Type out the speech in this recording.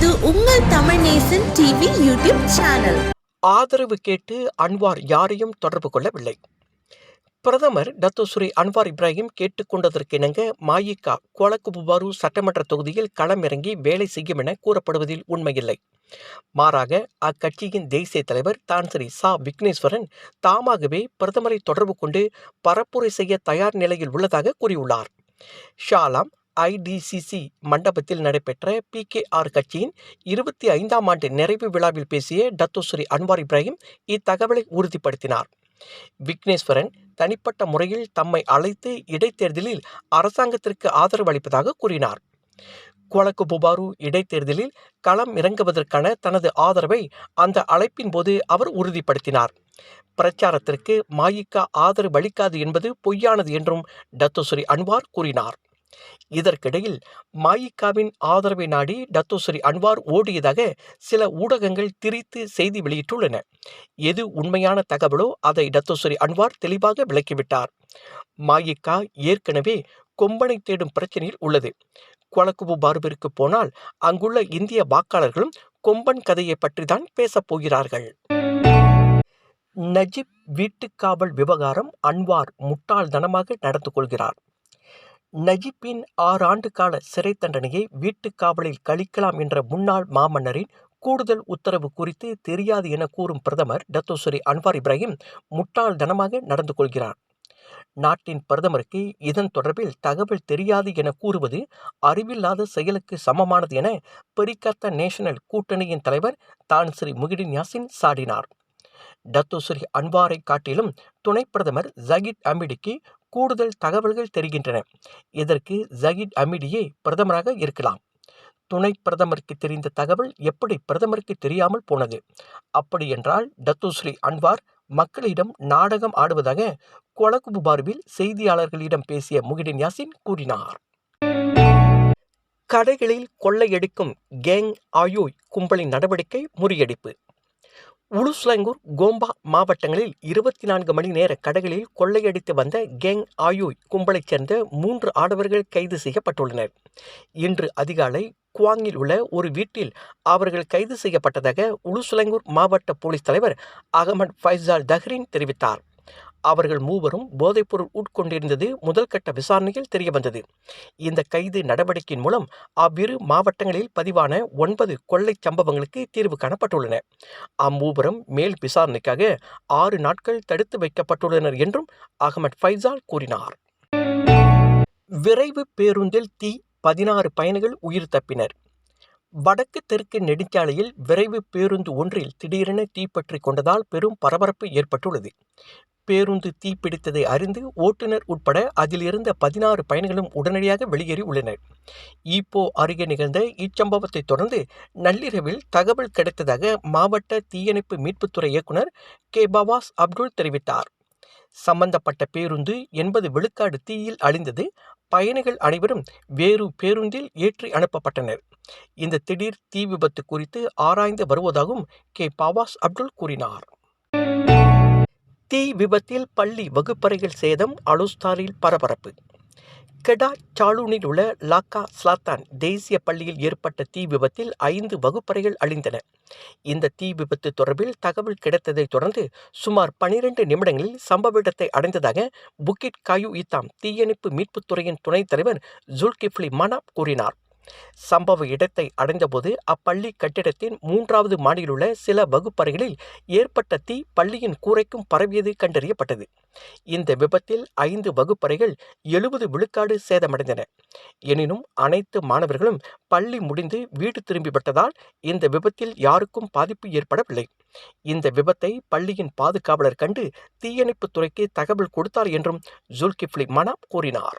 இது உங்கள் Tamil Nesan TV YouTube channel. ஆதரவு கேட்டு அன்வார் யாரையும் தொடர்பு கொள்ளவில்லை. பிரதமர் டத்தோஸ்ரீ அன்வார் இப்ராஹிம் கேட்டுக்கொண்டதற்கிணங்க மாயிகா கோலக்குபுவாரு சட்டமன்ற தொகுதியில் களமிறங்கி வேலை செய்யும் என கூறப்படுவதில் உண்மையில்லை. மாறாக அக்கட்சியின் தேசிய தலைவர் தான்சரி சா விக்னேஸ்வரன் தாமாகவே பிரதமரை தொடர்பு கொண்டு பரப்புரை செய்ய தயார் நிலையில் உள்ளதாக கூறியுள்ளார். ஷாலாம் ஐடிசிசி மண்டபத்தில் நடைபெற்ற பிகேஆர் கட்சியின் இருபத்தி ஐந்தாம் ஆண்டு நிறைவு விழாவில் பேசிய டத்தோஸ்ரீ அன்வார் இப்ராஹிம் இத்தகவலை உறுதிப்படுத்தினார். விக்னேஸ்வரன் தனிப்பட்ட முறையில் தம்மை அழைத்து இடைத்தேர்தலில் அரசாங்கத்திற்கு ஆதரவு அளிப்பதாக கூறினார். குவலக்கு புபாரு இடைத்தேர்தலில் களம் இறங்குவதற்கான தனது ஆதரவை அந்த அழைப்பின் போது அவர் உறுதிப்படுத்தினார். பிரச்சாரத்திற்கு மாயிக்கா ஆதரவு அளிக்காது என்பது பொய்யானது என்றும் டத்தோஸ்ரீ அன்வார் கூறினார். இதற்கிடையில் மாயிக்காவின் ஆதரவை நாடி டத்தோஸ்ரீ அன்வார் ஓடியதாக சில ஊடகங்கள் திரித்து செய்தி வெளியிட்டுள்ளன. எது உண்மையான தகவலோ அதை டத்தோஸ்ரீ அன்வார் தெளிவாக விளக்கிவிட்டார். மாயிக்கா ஏற்கனவே கொம்பனை தேடும் பிரச்சனையில் உள்ளது. குவலக்குபு பார்பிற்கு போனால் அங்குள்ள இந்திய வாக்காளர்களும் கொம்பன் கதையை பற்றி தான் பேசப் போகிறார்கள். நஜிப் வீட்டுக்காவல் விவகாரம் அன்வார் முட்டாள்தனமாக நடந்து கொள்கிறார். நஜிப்பின் ஆறு ஆண்டு கால சிறை தண்டனையை வீட்டுக் காவலில் கழிக்கலாம் என்ற முன்னாள் மாமன்னரின் கூடுதல் உத்தரவு குறித்து தெரியாது என கூறும் பிரதமர் டத்தோஸ்ரீ அன்வார் இப்ராஹிம் முட்டாள்தனமாக நடந்து கொள்கிறார். நாட்டின் பிரதமருக்கு இதன் தொடர்பில் தகவல் தெரியாது என கூறுவது அறிவில்லாத செயலுக்கு சமமானது என பெரிகத்த நேஷனல் கூட்டணியின் தலைவர் தான் ஸ்ரீ முகிடின் யாசின் சாடினார். டத்துஸ்ரீ அன்வாரை காட்டிலும் துணை பிரதமர் ஜகித் அமிடிக்கு கூடுதல் தகவல்கள் தெரிகின்றன. இதற்கு ஜகித் அமிடியே பிரதமராக இருக்கலாம். துணை பிரதமருக்கு தெரிந்த தகவல் எப்படி பிரதமருக்கு தெரியாமல் போனது? அப்படியென்றால் டத்துஸ்ரீ அன்வார் மக்களிடம் நாடகம் ஆடுவதாக கொலகுபு பார்பில் செய்தியாளர்களிடம் பேசிய முகிடின் யாசின் கூறினார். கடைகளில் கொள்ளையடிக்கும் கேங் ஆயோய் கும்பலின் நடவடிக்கை முறியடிப்பு. உலுஸ்லங்கூர் கோம்பா மாவட்டங்களில் இருபத்தி நான்கு மணி நேர கடைகளில் கொள்ளையடித்து வந்த கேங் ஆயுய் கும்பலைச் சேர்ந்த மூன்று ஆடவர்கள் கைது செய்யப்பட்டுள்ளனர். இன்று அதிகாலை குவாங்கில் உள்ள ஒரு வீட்டில் அவர்கள் கைது செய்யப்பட்டதாக உலுசுலங்கூர் மாவட்ட போலீஸ் தலைவர் அகமது ஃபைசால் தஹ்ரீன் தெரிவித்தார். அவர்கள் மூவரும் போதைப்பொருள் உட்கொண்டிருந்தது முதல் கட்ட விசாரணையில் தெரியவந்தது. இந்த கைது நடவடிக்கையின் மூலம் அவ்விரு மாவட்டங்களில் பதிவான ஒன்பது கொள்ளை சம்பவங்களுக்கு தீர்வு காணப்பட்டுள்ளன. அம்மூவரும் மேல் விசாரணைக்காக ஆறு நாட்கள் தடுத்து வைக்கப்பட்டுள்ளனர் என்றும் அகமது ஃபைசால் கூறினார். விரைவு பேருந்தில் தீ பதினாறு பயணிகள் உயிர் தப்பினர். வடக்கு தெற்கு நெடுஞ்சாலையில் விரைவு பேருந்து ஒன்றில் திடீரென தீப்பற்றி கொண்டதால் பெரும் பரபரப்பு ஏற்பட்டுள்ளது. பேருந்து தீப்பிடித்ததை அறிந்து ஓட்டுநர் உட்பட அதில் இருந்த பதினாறு பயணிகளும் உடனடியாக வெளியேறி உள்ளனர். ஈப்போ அருகே நிகழ்ந்த இச்சம்பவத்தை தொடர்ந்து நள்ளிரவில் தகவல் கிடைத்ததாக மாவட்ட தீயணைப்பு மீட்புத்துறை இயக்குனர் கே. பவாஸ் அப்துல் தெரிவித்தார். சம்பந்தப்பட்ட பேருந்து எண்பது விழுக்காடு தீயில் அழிந்தது. பயணிகள் அனைவரும் வேறு பேருந்தில் ஏற்றி அனுப்பப்பட்டனர். இந்த திடீர் தீ விபத்து குறித்து ஆராய்ந்து வருவதாகவும் கே. பவாஸ் அப்துல் கூறினார். தீ விபத்தில் பள்ளி வகுப்பறைகள் சேதம் அலுஸ்தாரில் பரபரப்பு. கெடா சாலூனில் உள்ள லாக்கா ஸ்லாத்தான் தேசிய பள்ளியில் ஏற்பட்ட தீ விபத்தில் ஐந்து வகுப்பறைகள் அழிந்தன. இந்த தீ விபத்து தொடர்பில் தகவல் கிடைத்ததை தொடர்ந்து சுமார் பனிரெண்டு நிமிடங்களில் சம்பவ இடத்தை அடைந்ததாக புக்கிட் காயு இத்தாம் தீயணைப்பு மீட்புத்துறையின் துணைத் தலைவர் ஜுல்கிஃப்லி மனாப் கூறினார். சம்பவ இடத்தை அடைந்தபோது அப்பள்ளி கட்டிடத்தின் மூன்றாவது மாடியில் உள்ள சில வகுப்பறைகளில் ஏற்பட்ட தீ பள்ளியின் கூரைக்கும் பரவியது கண்டறியப்பட்டது. இந்த விபத்தில் ஐந்து வகுப்பறைகள் எழுபது விழுக்காடு சேதமடைந்தன. எனினும் அனைத்து மாணவர்களும் பள்ளி முடிந்து வீடு திரும்பிவிட்டதால் இந்த விபத்தில் யாருக்கும் பாதிப்பு ஏற்படவில்லை. இந்த விபத்தை பள்ளியின் பாதுகாவலர் கண்டு தீயணைப்புத் துறைக்கு தகவல் கொடுத்தார் என்றும் ஜுல்கிஃப்லி மனா கூறினார்.